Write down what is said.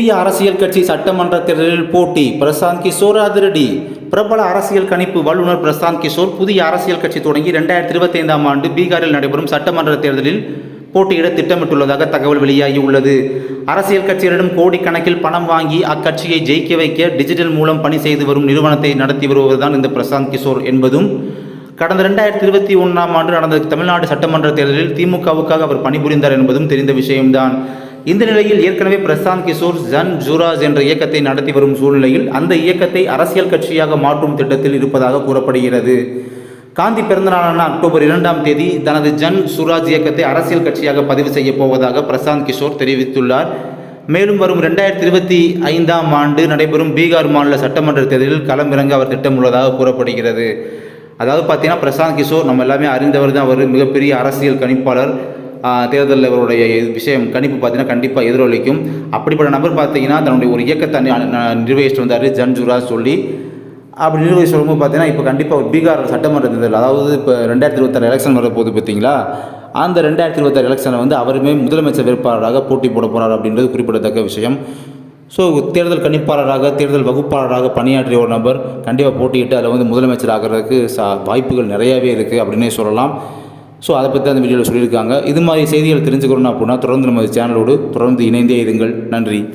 புதிய அரசியல் கட்சி சட்டமன்ற தேர்தலில் போட்டி. பிரசாந்த் கிஷோர் அதிரடி. பிரபல அரசியல் கணிப்பு வல்லுநர் பிரசாந்த் கிஷோர் புதிய அரசியல் கட்சி தொடங்கி ரெண்டாயிரத்தி இருபத்தைந்தாம் ஆண்டு பீகாரில் நடைபெறும் சட்டமன்ற தேர்தலில் போட்டியிட திட்டமிட்டுள்ளதாக தகவல் வெளியாகியுள்ளது. அரசியல் கட்சிகளிடம் கோடிக்கணக்கில் பணம் வாங்கி அக்கட்சியை ஜெயிக்க வைக்க டிஜிட்டல் மூலம் பணி செய்து வரும் நிறுவனத்தை நடத்தி வருவதுதான் இந்த பிரசாந்த் கிஷோர் என்பதும் கடந்த ரெண்டாயிரத்தி இருபத்தி ஒன்றாம் ஆண்டு நடந்த தமிழ்நாடு சட்டமன்ற தேர்தலில் திமுகவுக்காக அவர் பணிபுரிந்தார் என்பதும் தெரிந்த விஷயம்தான். இந்த நிலையில் ஏற்கனவே பிரசாந்த் கிஷோர் ஜன் ஜூராஜ் என்ற இயக்கத்தை நடத்தி வரும் சூழ்நிலையில் அந்த இயக்கத்தை அரசியல் கட்சியாக மாற்றும் திட்டத்தில் இருப்பதாக கூறப்படுகிறது. காந்தி பிறந்தநாளான அக்டோபர் இரண்டாம் தேதி தனது ஜன் சுராஜ் இயக்கத்தை அரசியல் கட்சியாக பதிவு செய்யப் போவதாக பிரசாந்த் கிஷோர் தெரிவித்துள்ளார். மேலும் வரும் ரெண்டாயிரத்தி இருபத்தி ஐந்தாம் ஆண்டு நடைபெறும் பீகார் மாநில சட்டமன்ற தேர்தலில் களமிறங்க அவர் திட்டமுள்ளதாக கூறப்படுகிறது. அதாவது பார்த்தீங்கன்னா பிரசாந்த் கிஷோர் நம்ம எல்லாமே அறிந்தவர் தான். அவர் மிகப்பெரிய அரசியல் கணிப்பாளர். தேர்தலில் இவருடைய விஷயம் கணிப்பு பார்த்தீங்கன்னா கண்டிப்பாக எதிரொலிக்கும். அப்படிப்பட்ட நபர் பார்த்தீங்கன்னா தன்னுடைய ஒரு இயக்கத்தை நிர்வகிச்சுட்டு வந்தார் ஜன்ஜுரா சொல்லி. அப்படி நிர்வகிச்சு வரும்போது பார்த்தீங்கன்னா இப்போ கண்டிப்பாக ஒரு பீகார் சட்டமன்ற தேர்தல் அதாவது இப்போ ரெண்டாயிரத்தி இருபத்தாறு எலெக்ஷன் வர போகுது பார்த்தீங்களா? அந்த ரெண்டாயிரத்தி இருபத்தாறு எலெக்ஷனில் வந்து அவருமே முதலமைச்சர் வேட்பாளராக போட்டி போட போகிறார் அப்படின்றது குறிப்பிடத்தக்க விஷயம். ஸோ தேர்தல் கணிப்பாளராக தேர்தல் வகுப்பாளராக பணியாற்றிய ஒரு நபர் கண்டிப்பாக போட்டியிட்டு அதில் வந்து முதலமைச்சர் ஆகிறதுக்கு சா வாய்ப்புகள் நிறையாவே இருக்குது அப்படின்னே சொல்லலாம். ஸோ அதை பற்றி அந்த வீடியோவில் சொல்லியிருக்காங்க. இது மாதிரி செய்திகள் தெரிஞ்சுக்கணும் அப்படின்னா தொடர்ந்து நமது சேனலோடு தொடர்ந்து இணைந்தே இருங்கள். நன்றி.